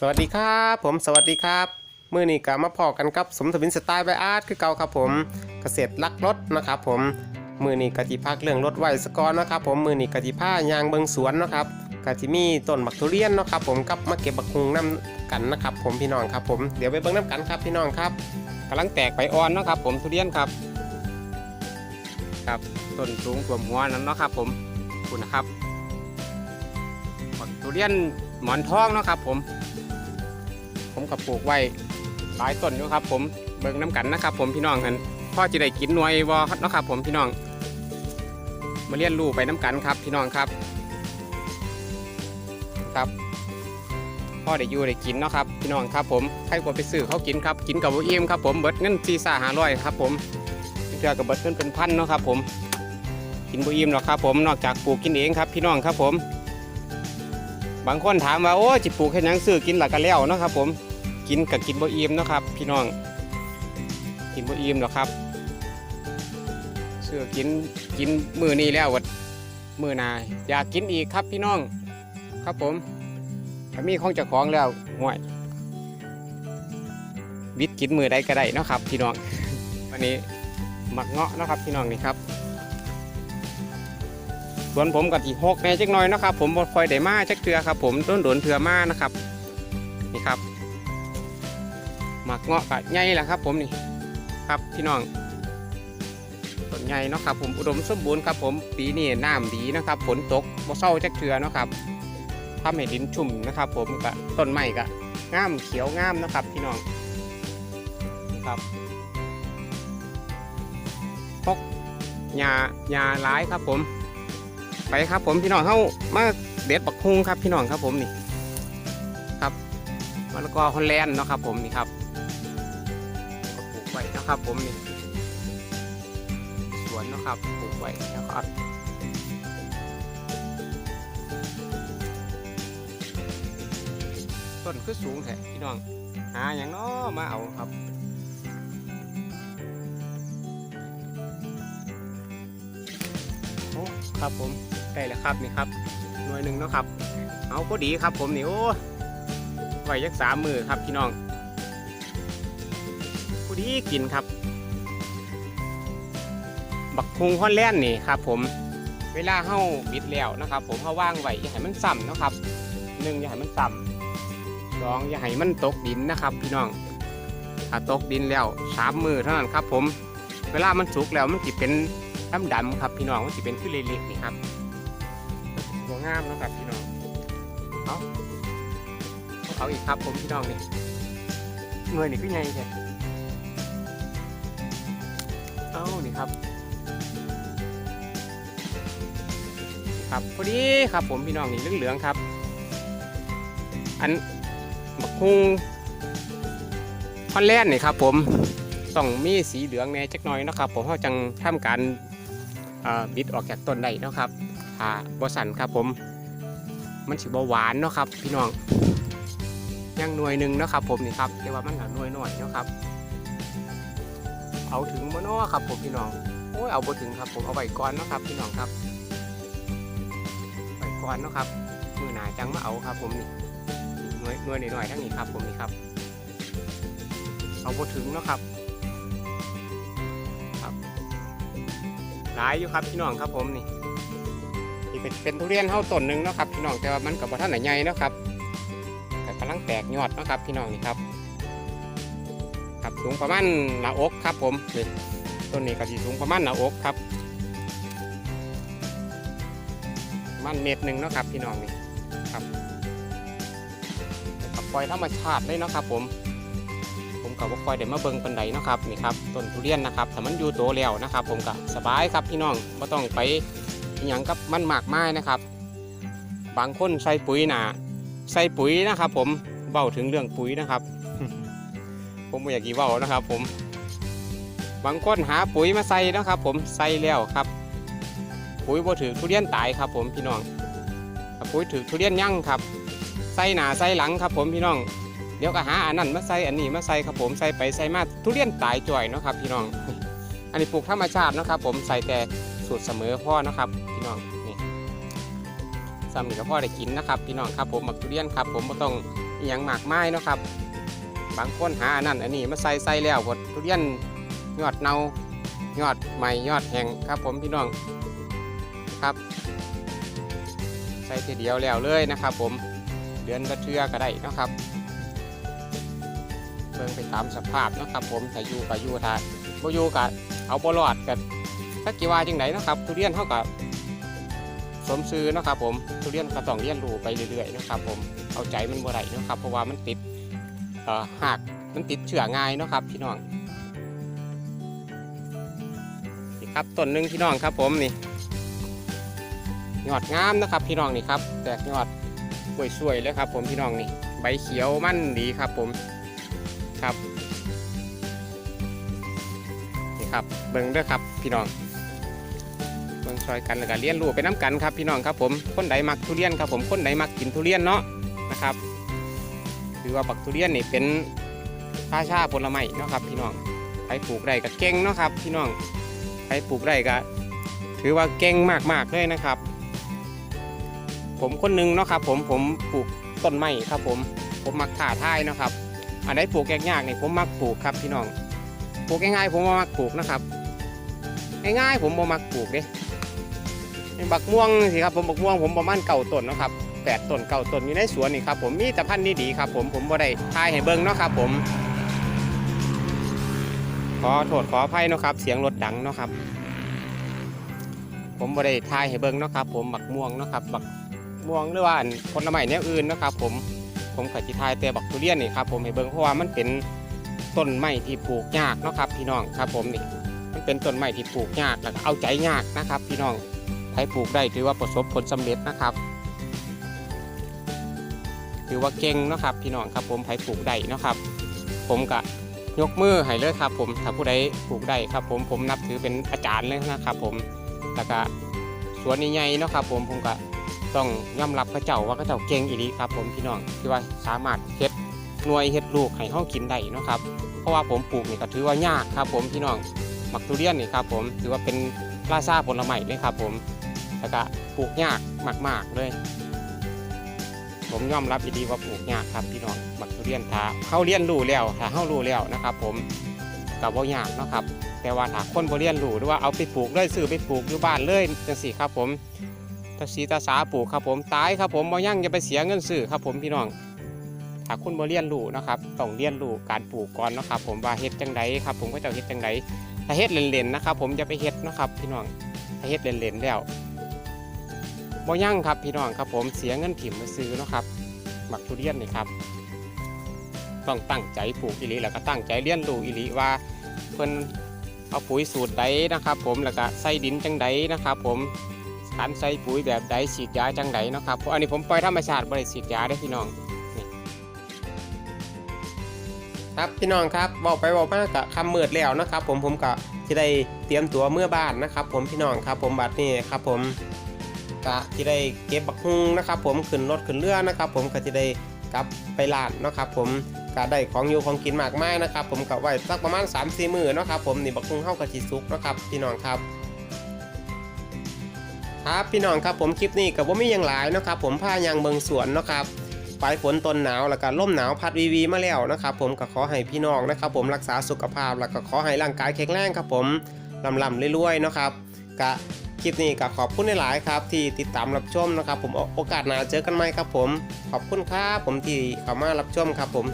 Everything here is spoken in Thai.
สวัสดีครับผมสวัสดีครับมือนี้ก็มาพอกันกับสมทวินสไตล์ไบอาร์ตคือเก่าครับผมเกษตรลักรถนะครับผมมือนี้กะจิพักเรื่องรถไว้สกอนนะครับผมมือนี้กะจิผ้ายางเบิงสวนนะครับกะจิมีต้นบักทุเรียนนะครับผมกับมาเก็บบักคุงน้ำกันนะครับผมพี่น้องครับผมเดี๋ยวไปเบิ่งน้ำกันครับพี่น้องครับกำลังแตกใบอ่อนนะครับผมทุเรียนครับครับต้นสูงกว่าหัวนั้นนะครับผมคุณนะครับบักทุเรียนหมอนทองนะครับผม ผมกับปลูกไว้หลายต้นอยู่ครับ ผมเบิ่งน้ำกันนะครับ ผมพี่น้องกันพ่อจะได้กินหน่วยวอเนาะครับ ผมพี่น้อง มาเรียนรู้ไปน้ำกันครับ พี่น้องครับครับพ่อได้อยู่ได้กินเนาะครับพี่น้องครับ ผมใครควรไปซื้อเขากินครับกินกับบุอิ่มครับผมเบิดเงินซีซ่าหาร้อยครับ ผมเทือกับเบิดเงินเป็นพันเนาะครับ ผม กินบุอิ่มหรอกครับ ผมนอกจากปลูกกินเองครับ พี่น้องครับผม บางคนถามว่าโอ้จิปลูกแค่ยังซื้อกินหลักกันแล้วเนาะครับ ผม กินกับกินบุอิ่มนะครับ พี่น้อง กินบุอิ่มหรอกครับซื้อกินกินมือนี้แล้ววัดมือนายอยากกินอีกครับพี่น้องครับผมถ้ามีของจ้าของแล้วห่วยวิทย์กินมือใดก็ได้นะครับ พี่น้องวันนี้หมักเงาะนะครับพี่น้องนี่ครับส่วนผมกับที่หกแน่จักหน่อยนะครับ ผมบ่ค่อยได้มาจักเทือครับ ผมต้นโดนเทือมานะครับ นี่ครับ หมักเงาะกับใหญ่แหละครับ ผมนี่ครับพี่น้องต้นใหญ่เนาะครับ ผมอุดมสมบูรณ์ครับ ผมปีนี้น้ำดีนะครับฝนตกบ่เศร้าจักเทือเนาะครับทำให้ดินชุ่มนะครับ ผมกับต้นไม้ก็งามเขียวงามนะครับ พี่น้องครับพกหญ้าหญ้าหลายครับ ผม ไปครับ ผมพี่น้องเข้ามาเด็ดบักฮุงครับ พี่น้องครับ ผมนี่ครับมะละกอฮอลแลนด์เนาะครับ ผมนี่ครับ นะครับผมนี่สวนนะครับปลูกไว้นะครับต้นคือสูงแท้พี่น้อง หาอย่างน้อมาเอาครับโอ้ครับผมได้แล้วครับนี่ครับหน่วยหนึ่งนะครับ เอาก็ดีครับผมนี่โอ้ไว้ยักสามมือครับพี่น้อง ดีกินครับ บักคุงฮอนแลนด์นี่ครับ ผมเวลาเฮาบิดแล้วนะครับ ผมเฮาว่างไว้อย่าให้มันซ้ำนะครับหนึ่งอย่าให้มันซ้ำสองอย่าให้มันตกดินนะครับ พี่น้องถ้าตกดินแล้วสามมือเท่านั้นครับ ผม เวลามันสุกแล้วมันจะเป็นดำดำครับ พี่น้องมันจะเป็นขึ้นเล็กๆนี่ครับสวยงามนะครับพี่น้องเอาเอาอีกครับ ผมพี่น้องนี่เงยนี่ขึ้นไงแค่ เอานี่ครับ ครับพอดีครับผมพี่น้องนี่เหลืองๆครับ อันบักคุงคอนแลนด์นี่ครับผมต้องมีสีเหลืองแน่จักหน่อยนะครับ ผมเขาจังทำการบิดออกจากต้นได้นะครับถ้าบสันครับผม มันสิบหวานเนาะครับ พี่น้องยังหน่วยหนึ่งนะครับผมนี่ครับแต่ว่ามันหน่วยหน่อยเนาะครับ เอาถึงบ่เนะครับผมพี่น้องโอ้ยเอาบ่ถึงครับผมเอาไว้ก่อนนะครับ พี่น้องครับไว้ก่อนนะครับมือหนาจังมาเอาครับ ผมนี่หน่วยหน่วยหน่อยๆทั้งนี้ครับ ผมนี่ครับ เอาบ่ถึงนะครับ ครับหลายอยู่ครับพี่น้องครับผมนี่นี่เป็นเป็นทุเรียนเท่าต้นหนึ่งนะครับ พี่น้องแต่ว่ามันกับท่านไหนใหญ่นะครับ แต่กำลังแตกยอดนะครับ พี่น้องนี่ครับ สูงประมาณหน้าอกครับผมนี่ต้นนี้ก็สีสูงประมาณหน้าอกครับประมันเมตรหนึ่งเนาะครับพี่น้องนี่ครับแต่กับปล่อยธรรมชาติเลยเนาะครับผม ผมกับว่าคอยเดี๋ยวมาเบิ่งปันไดเนาะครับนี่ครับต้นทุเรียนนะครับถ้ามันอยู่โตแล้วนะครับ ผมก็สบายครับพี่น้องไม่ต้องไปอหย่างกับมันมากมายนะครับ บางคนใส่ปุ๋ยหนาใส่ปุ๋ยนะครับ ผมเบ้าถึงเรื่องปุ๋ยนะครับ ผมไม่อยากกี่เบ้านะครับ ผมบางคนหาปุ๋ยมาใส่นะครับ ผมใส่แล้วครับ ปุ๋ยบ่ถือทุเรียนตายครับ ผมพี่น้องปุ๋ยถือทุเรียนยั่งครับใส่หนาใส่หลังครับ ผมพี่น้องเดี๋ยวก็หาอันนั้นมาใส่อันนี้มาใส่ครับผมใส่ไปใส่มาทุเรียนตายจ่อยนะครับ พี่น้อง อันนี้ปลูกธรรมชาตินะครับ ผมใส่แต่สูตรเสมอพ่อนะครับ พี่น้องนี่ใซ้ำนี่ก็พอได้กินนะครับ พี่น้องครับ ผมหมักทุเรียนครับ ผมบ่ต้องอหยังมากไมายเนะครับ บางคนหาอันนั้นอันนี้มาใส่ใส่แล้วหมดทุเรียนยอดเนายอดใหม่ยอดแห้งครับ ผมพี่น้องครับ ใส่ทีเดียวแล้วเลยนะครับ ผมเดือนละเทื่อก็ได้นะครับเบิ่งไปตามสภาพนะครับ ผมถ้าอยู่ก็อยู่ถ้าบ่อยู่ก็เอาบ่รอดกันถ้ากี่ว่าจังไดนะครับทุเรียนเท่ากับสมซื้อนะครับผมทุเรียนก็ต้องเรียนรู้ไปเรื่อยๆนะครับ ผมเอาใจมันบ่ได้นะครับเพราะว่ามันติด หากมันติดเชื้อง่ายเนาะครับพี่น้องนี่ครับต้นหนึ่งพี่น้องครับผมนี่ยอดงามนะครับพี่น้องนี่ครับ แตกยอดสวยๆเลยครับ ผมพี่น้องนี่ใบเขียวมั่นดีครับผมครับนี่ครับเบิ่งด้อครับพี่น้องเบิ่งซอยกันแล้วก็เลี้ยนรูไปน้ำกันครับพี่น้องครับผมคนใดมักทุเรียนครับผมคนใดมักกินทุเรียนเนาะนะครับ ถือว่าบักทุเรียนนี่เป็นราชาผลไม้เนาะครับพี่น้องใครปลูกได้ก็เก่งเนาะครับพี่น้องใครปลูกได้ก็ถือว่าเก่งมากๆเลยนะครับ ผมคนหนึงเนาะครับผมผมปลูกต้นไม้ครับ ผมผมมักถ่าท้ายเนาะครับ อันไหนปลูกยากๆนี่ผมมักปลูกครับพี่น้องปลูกง่ายๆผมมักปลูกนะครับง่ายๆผมบ่มักปลูกเด้บักม่วงสิครับผมบักม่วงผมประมาณเก่าต้นนะครับ แปดต้นเก่าต้นอยู่ในสวนนี่ครับผมมีแต่พันธุ์ดีๆครับผมผมบ่ได้ทายให้เบิ่งเนาะครับผมขอโทษขออภัยเนาะครับ เสียงรถดังเนาะครับ ผมบ่ได้ทายให้เบิ่งเนาะครับผมบักม่วงเนาะครับบักม่วงหรือว่าผลไม้แนวอื่นนะครับผมผมขอจิทายแต่บักทุเรียนนี่ครับผมให้เบิ่งเพราะว่ามันเป็นต้นไม้ที่ปลูกยากเนาะครับ พี่น้องครับผมนี่มันเป็นต้นไม้ที่ปลูกยากแล้วก็เอาใจยากนะครับ พี่น้องใครปลูกได้ถือว่าประสบผลสำเร็จนะครับ ถือว่าเก่งเนาะครับพี่น้องครับผมใครปลูกได้เนาะครับ ผมก็ยกมือให้เลยครับ ผมถ้าผู้ใดปลูกได้ครับ ผมผมนับถือเป็นอาจารย์เลยนะครับผมแล้วก็สวนใหญ่ๆเนาะครับ ผมผมก็ต้องยอมรับพระเจ้าว่าพระเจ้าเก่งอีหลีครับ ผมพี่น้องที่ว่าสามารถเฮ็ดหน่วยเฮ็ดลูกให้ห้องกินได้เนาะครับเพราะว่าผมปลูกนี่ก็ถือว่ายากครับ ผมพี่น้องมักทุเรียนนี่ครับ ผมถือว่าเป็นราชาผลไม้เลยครับ ผมแล้วก็ปลูกยากมากๆเลย ผมยอมรับอีดีว่าปลูกยากครับพี่น้องหมักทุเรียนถ้าเขาเรียนรู้แล้วถ้าเขารู้แล้วนะครับ ผมก็บ่ยากนะครับ แต่ว่าถ้าคนบ่เรียนรู้หรือว่าเอาไปปลูกเลยซื้อไปปลูกอยู่บ้านเลยจังสี่ครับ ผมตาสีตาสาปลูกครับ ผมตายครับ ผมบ่ยั่งอย่าไปเสียเงินซื้อครับ ผมพี่น้องถ้าคุณบ่เรียนรู้นะครับต้องเรียนรู้การปลูกก่อนนะครับ ผมว่าเฮ็ดจังไดครับ ผมก็จะเฮ็ดจังไดถ้าเฮ็ดเล่นๆนะครับ ผมจะไปเฮ็ดนะครับ พี่น้องถ้าเฮ็ดเล่นๆแล้ว บ่ยั่งครับพี่น้องครับผมเสียเงินถิ่มมาซื้อเนาะครับหมักทุเรียนนี่ครับ ต้องตั้งใจปลูกอีหลีแล้วก็ตั้งใจเรียนรูอีหลีว่าเพิ่นเอาปุ๋ยสูตรใดนะครับ ผมแล้วก็ใส่ดินจังไดนะครับ ผมการใส่ปุ๋ยแบบใดฉีดยาจังไดนะครับเพราะอันนี้ผมปล่อยธรรมชาติบริฉีดยาได้พี่น้องครับพี่น้องครับบอกไปบอกมากกะคำเมืดแล้วนะครับ ผมผมก็จะได้เตรียมตัวเมื่อบ้านนะครับ ผมพี่น้องครับ ผมบัดนี้ครับ ผม กะจะได้เก็บบักฮุงนะครับผมขึ้นรถขึ้นเรือนะครับ ผมก็จะได้กลับไปลาดนะครับผมก็ได้ของอยู่ของกินมากมายนะครับ ผมก็ไว้สักประมาณ3 4มื้อนะครับผมนี่บักฮุงเฮากะสิสุกนะครับพี่น้องครับครับพี่น้องครับผมคลิปนี้กับว่ามีย่างหลายนะครับผมผ้ายางเบิงสวนนะครับปลายฝนต้นหนาวแล้วก็ล่มหนาวพัดวีวีมาแล้วนะครับผมก็ขอให้พี่น้องนะครับ ผมรักษาสุขภาพแล้วก็ขอให้ร่างกายแข็งแรงครับผมลำลำเรื่อยๆนะครับกะ ลิปนี้ก็ขอบคุณหลายครับ ที่ติดตามรับชมนะครับ ผมโอกาสหน้าเจอกันใหม่ครับผม ขอบคุณครับผมที่เข้ามารับชมครับผม